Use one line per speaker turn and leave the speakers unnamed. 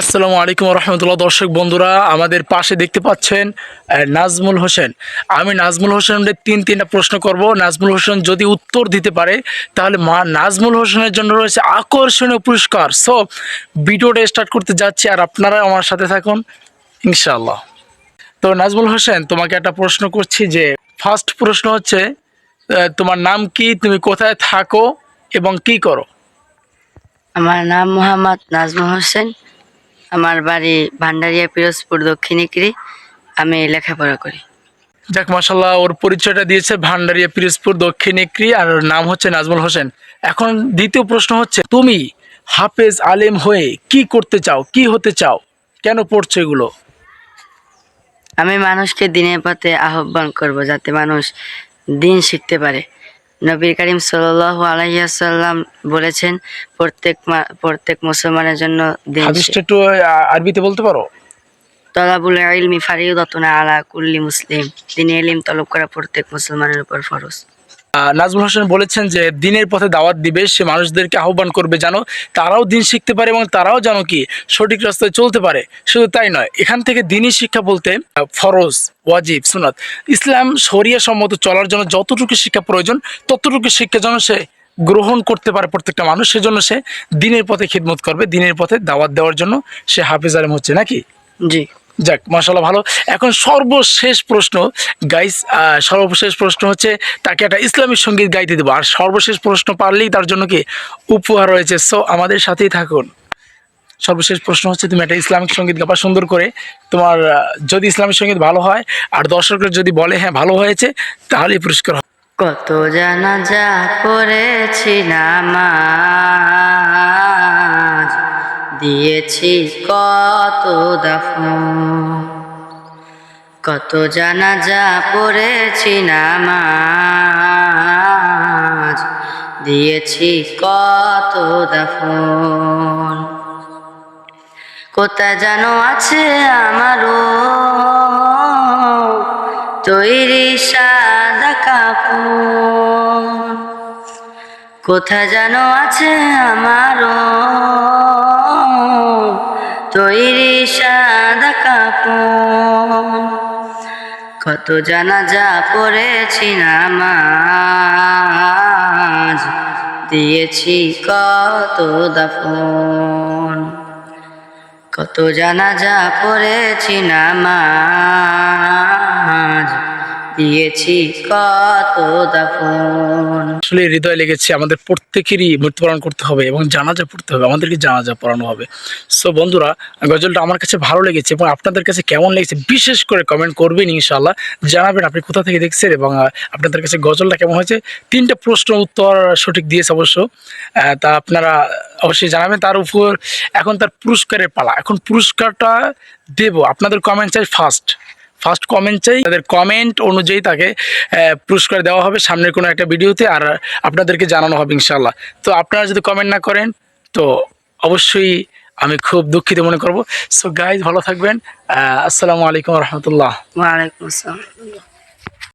আসসালামু আলাইকুম রহমতুল্লাহ। দর্শক বন্ধুরা, আমাদের পাশে দেখতে পাচ্ছেন নাজমুল হোসেন। আমি নাজমুল হোসেনের তিন তিনটা প্রশ্ন করব। নাজমুল হোসেন যদি উত্তর দিতে পারে, তাহলে মা নাজমুল হোসেনের জন্য রয়েছে আকর্ষণীয় পুরস্কার। সো ভিডিওটা স্টার্ট করতে যাচ্ছি আর আপনারা আমার সাথে থাকুন ইনশাল্লাহ তো নাজমুল হোসেন, তোমাকে একটা প্রশ্ন করছি যে ফার্স্ট প্রশ্ন হচ্ছে তোমার নাম কি, তুমি কোথায় থাকো এবং কি করো?
আমার নাম মোহাম্মদ নাজমুল হোসেন। আমার বাড়ি ভান্ডারিয়া পিরোজপুর দক্ষিণিকরি আমি লেখাপড়া করি।
যাক মাসাল্লাহ ওর পরিচয়টা দিয়েছে ভান্ডারিয়া পিরোজপুর দক্ষিণেক্রি আর ওর নাম হচ্ছে নাজমুল হোসেন। এখন দ্বিতীয় প্রশ্ন হচ্ছে তুমি হাফেজ আলেম হয়ে কি করতে চাও কি হতে চাও? কেন পড়ছো এগুলো?
আমি মানুষকে দিনের পথে আহ্বান করব যাতে মানুষ দিন শিখতে পারে। নবীর করিম সাল্লাহ আলাইসাল্লাম বলেছেন প্রত্যেক প্রত্যেক মুসলমানের জন্য দিন
হাদিসটা একটু আরবিতে বলতে পারো?
তলাবুল ইলমি ফারিউদাতুনা আলা কুল্লি মুসলিম। তিনি এলিম তলব করা প্রত্যেক মুসলমানের উপর ফরজ।
নাজমুল হোসেন বলেছেন যে, দিনের পথে দাওয়াত দিবে, সে মানুষদেরকে আহ্বান করবে জানো তারাও দিন শিখতে পারে এবং তারাও জানো কি সঠিক রাস্তায় চলতে পারে। শুধু তাই নয়, এখান থেকে দিনই শিক্ষা বলতে ফরজ, ওয়াজিব সুনাত ইসলাম শরিয়া সম্মত চলার জন্য যতটুকু শিক্ষা প্রয়োজন, ততটুকু শিক্ষা যেন সে গ্রহণ করতে পারে প্রত্যেকটা মানুষ, সেজন্য সে দিনের পথে খিদমত করবে, দিনের পথে দাওয়াত দেওয়ার জন্য সে হাফিজ আলম হচ্ছে, নাকি?
জি।
যাক মাসাল্লাহ ভালো। এখন সর্বশেষ প্রশ্ন গাইস সর্বশেষ প্রশ্ন হচ্ছে, তাকে একটা ইসলামিক সংগীত গাইতে দেবো। আর সর্বশেষ প্রশ্ন পারলেই তার জন্য কি উপহার রয়েছে। সো আমাদের সাথেই থাকুন। সর্বশেষ প্রশ্ন হচ্ছে, তুমি একটা ইসলামিক সংগীত গাবা সুন্দর করে। তোমার যদি ইসলামিক সংগীত ভালো হয়, আর দর্শকরা যদি বলে হ্যাঁ ভালো হয়েছে, তাহলেই পুরস্কার
কত জানাজা পড়েছি নামাজ দিয়েছি কত দাফন কত জানাজা পড়েছি নামাজ। দিয়েছি কত দাফন কোথায় যেন আছে আমারও তৈরি সাদা কাপড়। কোথায় যেন আছে আমারও তৈরি সাদা কাপড় কত জানাজা পড়েছি নামাজ দিয়েছি কত দাফন। কত জানাজা পড়েছি নামাজ দিয়েছি কত দাফন।
আসলে হৃদয় লেগেছে আমাদের প্রত্যেকেরই মৃত্যুবরণ করতে হবে এবং জানাজা পড়তে হবে, আমাদেরকে জানাজা পড়ানো হবে। সো বন্ধুরা, গজলটা আমার কাছে ভালো লেগেছে এবং আপনাদের কাছে কেমন লেগেছে বিশেষ করে কমেন্ট করবেন ইনশাআল্লাহ। জানাবেন আপনি কোথা থেকে দেখছেন এবং আপনাদের কাছে গজলটা কেমন হয়েছে। তিনটা প্রশ্ন উত্তর সঠিক দিয়েছে অবশ্য। তা আপনারা অবশ্যই জানাবেন। তার উপর এখন তার পুরস্কারের পালা। এখন পুরস্কারটা দেব। আপনাদের কমেন্ট চাই ফার্স্ট ফার্স্ট কমেন্ট চাই, তাদের কমেন্ট অনুযায়ী তাকে পুরস্কার দেওয়া হবে সামনের কোনো একটা ভিডিওতে আর আপনাদেরকে জানানো হবে ইনশাল্লাহ তো আপনারা যদি কমেন্ট না করেন, তো অবশ্যই আমি খুব দুঃখিত মনে করব। সো গাইজ ভালো থাকবেন। আসসালামু আলাইকুম রহমতুল্লাহ।
ওয়ালাইকুম আসসালাম।